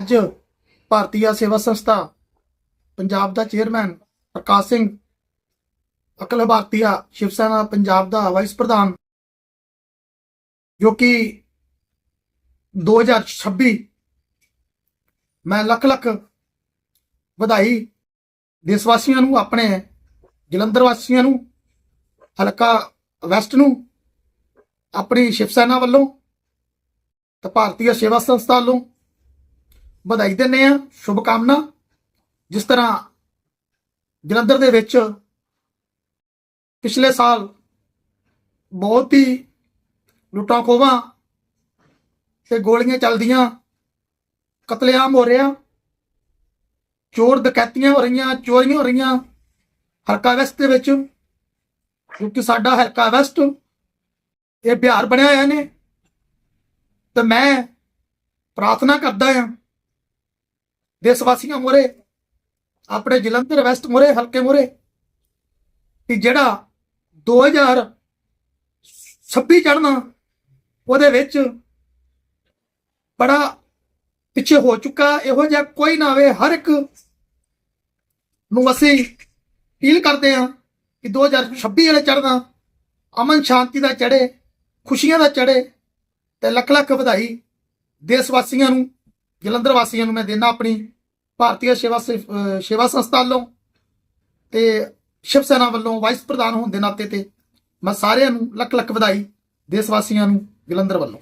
ਅੱਜ ਭਾਰਤੀਆ ਸੇਵਾ ਸੰਸਥਾ ਪੰਜਾਬ ਦਾ ਚੇਅਰਮੈਨ ਪ੍ਰਕਾਸ਼ ਸਿੰਘ ਅਕਲ ਭਾਰਤੀਆ ਸ਼ਿਵ ਸੈਨਾ ਪੰਜਾਬ ਦਾ ਵਾਈਸ ਪ੍ਰਧਾਨ, ਜੋ ਕਿ 2026 ਮੈਂ ਲੱਖ ਲੱਖ ਵਧਾਈ ਦੇਸ਼ ਵਾਸੀਆਂ ਨੂੰ, ਆਪਣੇ ਜਲੰਧਰ ਵਾਸੀਆਂ ਨੂੰ, ਹਲਕਾ ਵੈਸਟ ਨੂੰ, ਆਪਣੀ ਸ਼ਿਵ ਸੈਨਾ ਵੱਲੋਂ ਤੇ ਭਾਰਤੀय ਸੇਵਾ ਸੰਸਥਾ ਵੱਲੋਂ ਵਧਾਈ ਦਿੰਦੇ ਆ ਸ਼ੁਭ ਕਾਮਨਾ। ਜਿਸ ਤਰ੍ਹਾਂ ਜਲੰਧਰ ਦੇ ਵਿੱਚ ਪਿਛਲੇ ਸਾਲ ਬਹੁਤ ਹੀ ਲੁੱਟਾਂ ਖੋਵਾਂ ਤੇ ਗੋਲੀਆਂ ਚੱਲਦੀਆਂ, ਕਤਲੇਆਮ ਹੋ ਰਿਹਾ, ਚੋਰ ਡਕੈਤੀਆਂ ਹੋ ਰਹੀਆਂ, ਚੋਰੀਆਂ ਹੋ ਰਹੀਆਂ। ਹਲਕਾ ਵੈਸਟ ਦੇ ਵਿੱਚ, ਕਿਉਂਕਿ ਸਾਡਾ ਹਲਕਾ ਵੈਸਟ ਇਹ ਬਿਹਾਰ ਬਣਿਆ ਹੋਇਆ ਨੇ, ਤੇ ਮੈਂ ਪ੍ਰਾਰਥਨਾ ਕਰਦਾ ਹਾਂ ਦੇਸ਼ ਵਾਸੀਆਂ ਮੋਰੇ ਆਪਣੇ ਜਲੰਧਰ, ਵੈਸਟ ਮੋਰੇ ਹਲਕੇ ਮੋਰੇ ਕਿ ਜਿਹੜਾ 2026 ਚੜਨਾ ਉਹਦੇ ਵਿੱਚ ਬੜਾ ਪਿੱਛੇ ਹੋ ਚੁੱਕਾ, ਇਹੋ ਜਿਹਾ ਕੋਈ ਨਾ ਆਵੇ, ਹਰ ਇੱਕ ਨੂੰ ਅਸੀਂ ਅਪੀਲ ਕਰਦੇ ਹਾਂ ਕਿ 2026 ਵਾਲੇ ਚੜਨਾ ਅਮਨ ਸ਼ਾਂਤੀ ਦਾ ਚੜੇ ਖੁਸ਼ੀਆਂ ਦਾ ਚੜੇ ਤੇ ਲੱਖ ਲੱਖ ਵਧਾਈ ਦੇਸ਼ ਵਾਸੀਆਂ ਨੂੰ, ਜਲੰਧਰ ਵਾਸੀਆਂ ਨੂੰ ਮੈਂ ਦੇਣਾ ਆਪਣੀ ਭਾਰਤੀय ਸੇਵਾ ਸ- ਸੇਵਾ ਸੰਸਥਾ ਵੱਲੋਂ ਤੇ ਸ਼ਿਵ ਸੈਨਾ ਵੱਲੋਂ ਵਾਈਸ ਪ੍ਰਧਾਨ ਹੋਣ ਦੇ ਨਾਤੇ ਤੇ ਮੈਂ ਸਾਰਿਆਂ ਨੂੰ ਲੱਖ ਲੱਖ ਵਧਾਈ ਦੇਸ਼ ਵਾਸੀਆਂ ਨੂੰ ਜਲੰਧਰ ਵੱਲੋਂ।